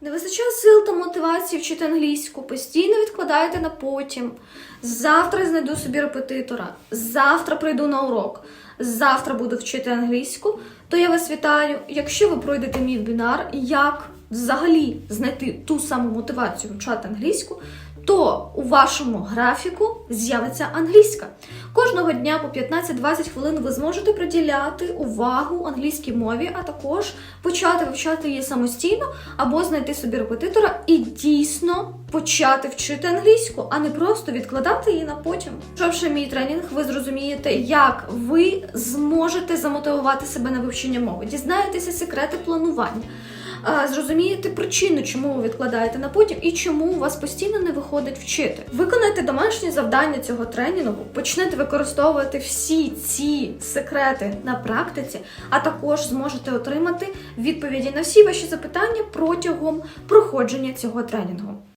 Не вистачає сил та мотивації вчити англійську, постійно відкладаєте на потім. Завтра знайду собі репетитора, завтра прийду на урок, завтра буду вчити англійську, то я вас вітаю. Якщо ви пройдете мій вебінар, як взагалі знайти ту саму мотивацію вчати англійську, то у вашому графіку з'явиться англійська. Кожного дня по 15-20 хвилин ви зможете приділяти увагу англійській мові, а також почати вивчати її самостійно або знайти собі репетитора і дійсно почати вчити англійську, а не просто відкладати її на потім. Пройшовши мій тренінг, ви зрозумієте, як ви зможете замотивувати себе на вивчення мови, дізнаєтеся секрети планування. Зрозумієте причину, чому ви відкладаєте на потім і чому у вас постійно не виходить вчити. Виконайте домашні завдання цього тренінгу, почнете використовувати всі ці секрети на практиці, а також зможете отримати відповіді на всі ваші запитання протягом проходження цього тренінгу.